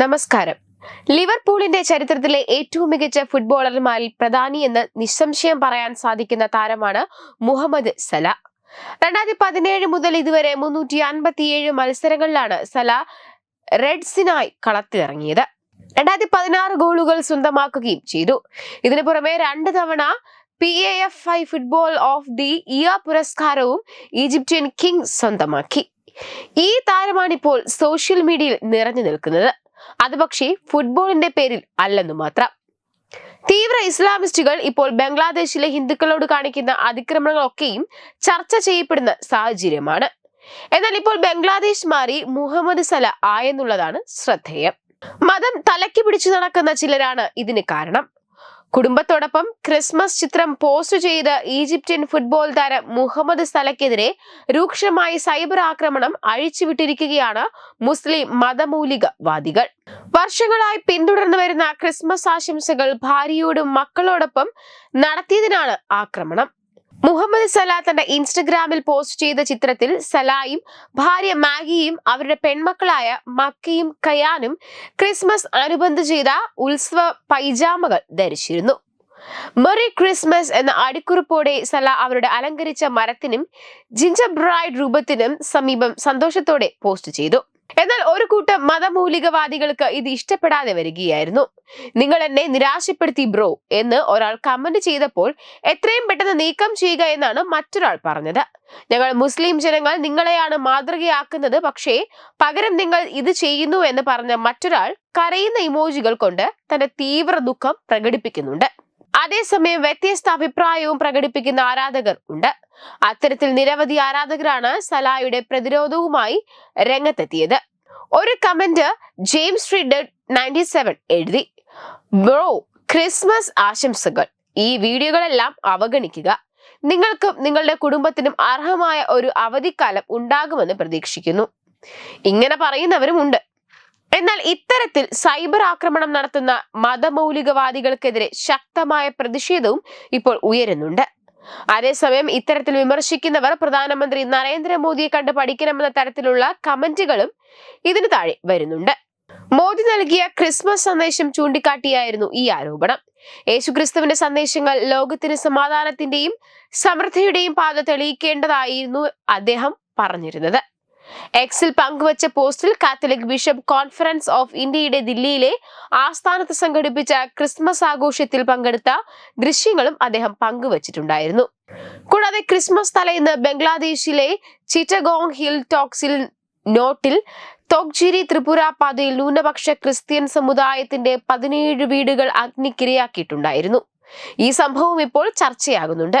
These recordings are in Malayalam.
നമസ്കാരം. ലിവർപൂളിന്റെ ചരിത്രത്തിലെ ഏറ്റവും മികച്ച ഫുട്ബോളർമാരിൽ പ്രധാനി എന്ന് നിസ്സംശയം പറയാൻ സാധിക്കുന്ന താരമാണ് മുഹമ്മദ് സല. രണ്ടായിരത്തി പതിനേഴ് മുതൽ ഇതുവരെ മുന്നൂറ്റി അൻപത്തിയേഴ് മത്സരങ്ങളിലാണ് സല റെഡ്സിനായി കളത്തിലിറങ്ങിയത്. രണ്ടായിരത്തി പതിനാറ് ഗോളുകൾ സ്വന്തമാക്കുകയും ചെയ്തു. ഇതിനു പുറമെ രണ്ട് തവണ P A F I football of the year പുരസ്കാരവും ഈജിപ്ഷ്യൻ കിങ് സ്വന്തമാക്കി. ഈ താരമാണിപ്പോൾ സോഷ്യൽ മീഡിയയിൽ നിറഞ്ഞു നിൽക്കുന്നത്. അത് പക്ഷേ ഫുട്ബോളിന്റെ പേരിൽ അല്ലെന്നു മാത്രം. തീവ്ര ഇസ്ലാമിസ്റ്റുകൾ ഇപ്പോൾ ബംഗ്ലാദേശിലെ ഹിന്ദുക്കളോട് കാണിക്കുന്ന അതിക്രമങ്ങളൊക്കെയും ചർച്ച ചെയ്യപ്പെടുന്ന സാഹചര്യമാണ്. എന്നാൽ ഇപ്പോൾ ബംഗ്ലാദേശ് മാറി മുഹമ്മദ് സല ആയെന്നുള്ളതാണ് ശ്രദ്ധേയം. മതം തലയ്ക്ക് പിടിച്ചു നടക്കുന്ന ചിലരാണ് ഇതിന് കാരണം. കുടുംബത്തോടൊപ്പം ക്രിസ്മസ് ചിത്രം പോസ്റ്റ് ചെയ്ത് ഈജിപ്ഷ്യൻ ഫുട്ബോൾ താരം മുഹമ്മദ് സലക്കെതിരെ രൂക്ഷമായി സൈബർ ആക്രമണം അഴിച്ചുവിട്ടിരിക്കുകയാണ് മുസ്ലിം മതമൂലികവാദികൾ. വർഷങ്ങളായി പിന്തുടർന്നു വരുന്ന ക്രിസ്മസ് ആശംസകൾ ഭാര്യയോടും മക്കളോടൊപ്പം നടത്തിയതിനാണ് ആക്രമണം. മുഹമ്മദ് സലാ തന്റെ ഇൻസ്റ്റഗ്രാമിൽ പോസ്റ്റ് ചെയ്ത ചിത്രത്തിൽ സലായും ഭാര്യ മാഗിയും അവരുടെ പെൺമക്കളായ മക്കിയും കയാനും ക്രിസ്മസ് അനുബന്ധ ചെയ്ത ഉത്സവ പൈജാമകൾ ധരിച്ചിരുന്നു. മെറി ക്രിസ്മസ് എന്ന അടിക്കുറിപ്പോടെ സല അവരുടെ അലങ്കരിച്ച മരത്തിനും ജിഞ്ചർ ബ്രൈഡ് രൂപത്തിനും സമീപം സന്തോഷത്തോടെ പോസ്റ്റ് ചെയ്തു. എന്നാൽ ഒരു കൂട്ടം മതമൂലികവാദികൾക്ക് ഇത് ഇഷ്ടപ്പെടാതെ വരികയായിരുന്നു. നിങ്ങൾ എന്നെ നിരാശപ്പെടുത്തി ബ്രോ എന്ന് ഒരാൾ കമന്റ് ചെയ്തപ്പോൾ എത്രയും പെട്ടെന്ന് നീക്കം ചെയ്യുക എന്നാണ് മറ്റൊരാൾ പറഞ്ഞത്. ഞങ്ങൾ മുസ്ലിം ജനങ്ങൾ നിങ്ങളെയാണ് മാതൃകയാക്കുന്നത്. പക്ഷേ പകരം നിങ്ങൾ ഇത് ചെയ്യുന്നു എന്ന് പറഞ്ഞ മറ്റൊരാൾ കരയുന്ന ഇമോജികൾ കൊണ്ട് തന്റെ തീവ്ര ദുഃഖം പ്രകടിപ്പിക്കുന്നുണ്ട്. അതേസമയം വ്യത്യസ്ത അഭിപ്രായവും പ്രകടിപ്പിക്കുന്ന ആരാധകർ ഉണ്ട്. അത്തരത്തിൽ നിരവധി ആരാധകരാണ് സലായുടെ പ്രതിരോധവുമായി രംഗത്തെത്തിയത്. ഒരു comment James Reid ninety seven എഴുതി. ബ്രോ ക്രിസ്മസ് ആശംസകൾ. ഈ വീഡിയോകളെല്ലാം അവഗണിക്കുക. നിങ്ങൾക്കും നിങ്ങളുടെ കുടുംബത്തിനും അർഹമായ ഒരു അവധിക്കാലം ഉണ്ടാകുമെന്ന് പ്രതീക്ഷിക്കുന്നു ഇങ്ങനെ പറയുന്നവരും ഉണ്ട്. എന്നാൽ ഇത്തരത്തിൽ സൈബർ ആക്രമണം നടത്തുന്ന മതമൗലികവാദികൾക്കെതിരെ ശക്തമായ പ്രതിഷേധവും ഇപ്പോൾ ഉയരുന്നുണ്ട്. അതേസമയം ഇത്തരത്തിൽ വിമർശിക്കുന്നവർ പ്രധാനമന്ത്രി നരേന്ദ്രമോദിയെ കണ്ട് പഠിക്കണമെന്ന തരത്തിലുള്ള കമന്റുകളും ഇതിനു താഴെ വരുന്നുണ്ട്. മോദി നൽകിയ ക്രിസ്മസ് സന്ദേശം ചൂണ്ടിക്കാട്ടിയായിരുന്നു ഈ ആരോപണം. യേശുക്രിസ്തുവിന്റെ സന്ദേശങ്ങൾ ലോകത്തിന് സമാധാനത്തിന്റെയും സമൃദ്ധിയുടെയും പാത തെളിയിക്കേണ്ടതായിരുന്നു അദ്ദേഹം പറഞ്ഞിരുന്നത്. എക്സിൽ പങ്കുവച്ച പോസ്റ്റിൽ കാത്തലിക് ബിഷപ്പ് കോൺഫറൻസ് ഓഫ് ഇന്ത്യയുടെ ദില്ലിയിലെ ആസ്ഥാനത്ത് സംഘടിപ്പിച്ച ക്രിസ്മസ് ആഘോഷത്തിൽ പങ്കെടുത്ത ദൃശ്യങ്ങളും അദ്ദേഹം പങ്കുവച്ചിട്ടുണ്ടായിരുന്നു. കൂടാതെ ക്രിസ്മസ് തലേന്ന് ബംഗ്ലാദേശിലെ ചിറ്റഗോങ് ഹിൽ ടോക്സിൽ നോട്ടിൽ തോക്ചിരി ത്രിപുര പാതയിൽ ന്യൂനപക്ഷ ക്രിസ്ത്യൻ സമുദായത്തിന്റെ പതിനേഴ് വീടുകൾ അഗ്നിക്കിരയാക്കിയിട്ടുണ്ടായിരുന്നു. ഈ സംഭവം ഇപ്പോൾ ചർച്ചയാകുന്നുണ്ട്.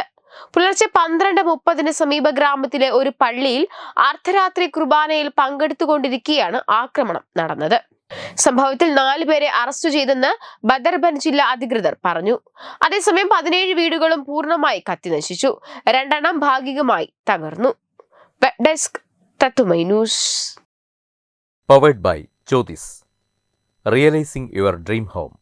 പുലർച്ചെ പന്ത്രണ്ട് മുപ്പതിന് സമീപ ഗ്രാമത്തിലെ ഒരു പള്ളിയിൽ അർദ്ധരാത്രി കുർബാനയിൽ പങ്കെടുത്തുകൊണ്ടിരിക്കെയാണ് ആക്രമണം നടന്നത്. സംഭവത്തിൽ നാലുപേരെ അറസ്റ്റ് ചെയ്തെന്ന് ബദർബൻ ജില്ലാ അധികൃതർ പറഞ്ഞു. അതേസമയം പതിനേഴ് വീടുകളും പൂർണമായി കത്തിനശിച്ചു. രണ്ടെണ്ണം ഭാഗികമായി തകർന്നു. Web desk powered by Jyothis realising your dream home